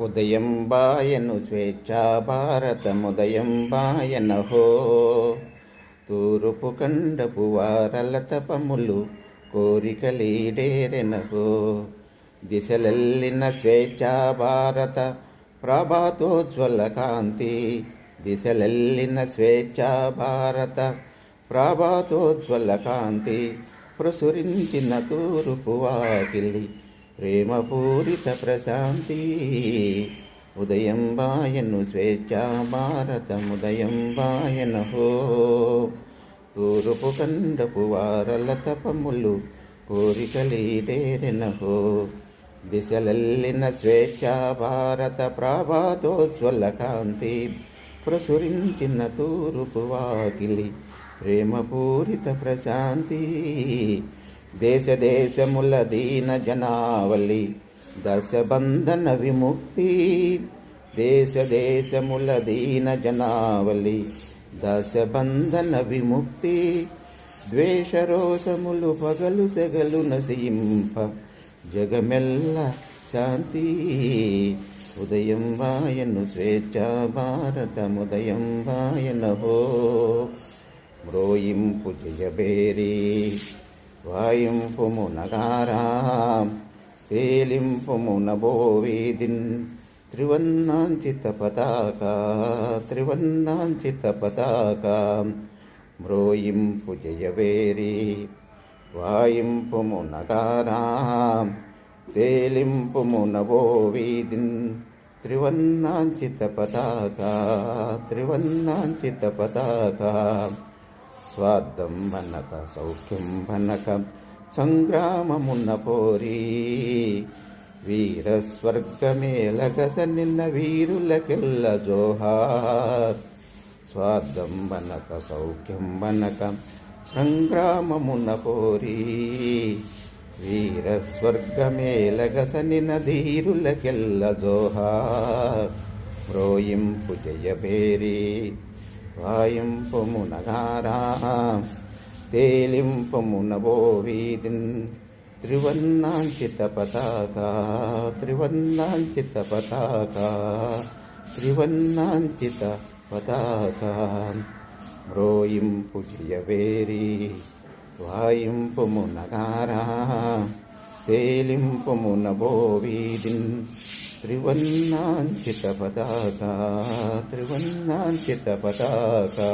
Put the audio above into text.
ఉదయం బాయను స్వేచ్ఛా భారతముదయం బాయనహో తూరుపు కండపు వారల తపములు కోరికలీడేరెనహో. దిశలెల్లిన స్వేచ్ఛా భారత ప్రభాతోజ్వల కాంతి దిశలెల్లిన స్వేచ్ఛా భారత ప్రభాతోజ్వల కాంతి ప్రసురించిన తూరుపు వాకిలి ప్రేమపూరిత ప్రశాంతి. ఉదయం బాయను స్వేచ్ఛా భారతముదయం బాయనహో తూరుపు కండపు వారల తపములు కోరికలీడేరెనహో దిశలెల్లిన స్వేచ్ఛా భారత ప్రభాతోజ్వల కాంతి ప్రసురించిన తూరుపు వాకిలి ప్రేమపూరిత ప్రశాంతి. దేశ దేశముల దీన జనావళి దశబంధన విముక్తి. దేశ దేశముల దీన జనావళి దశబంధన విముక్తి. ద్వేషరోషములు పగలు సెగలు నసింప జగమెల్ల శాంతి. ఉదయం వాయను స్వేచ్ఛ భారతముదయం వాయనహో. మ్రోయింపు జయబేరీ వాయింపుము నగారాం పేలింపుము నభోవీదిన్ త్రివన్నాంచిత పతాక త్రివన్నాంచిత పతాక మ్రోయింపు జయవేరి వాయింపుము నగారాం పేలింపుము నభోవీదిన్ త్రివన్నాంచిత పతాక త్రివన్నాంచిత పతాక స్వార్థం భనక సౌఖ్యం భనక సంగ్రామమున్న పోరీ వీర స్వర్గమేలగస నిన్న వీరులకెల్ల జోహార్ స్వార్థం భనక సౌఖ్యం భనక సంగ్రామమున్న పోరీ వీర స్వర్గమేలగస నిన్న ధీరులకెల్ల జోహార్ మ్రోయింపు జయబేరీ వాయింపుము నగారా తేలింపుము నవో వీధిన్ త్రివన్నాంచిత పతాక త్రివన్నాంచిత పతాక త్రివన్నాంచిత పతాక మ్రోయింపు జయవేరి వాయింపుమునగారా నగారా त्रिवर्णाञ्चितपताका त्रिवर्णाञ्चितपताका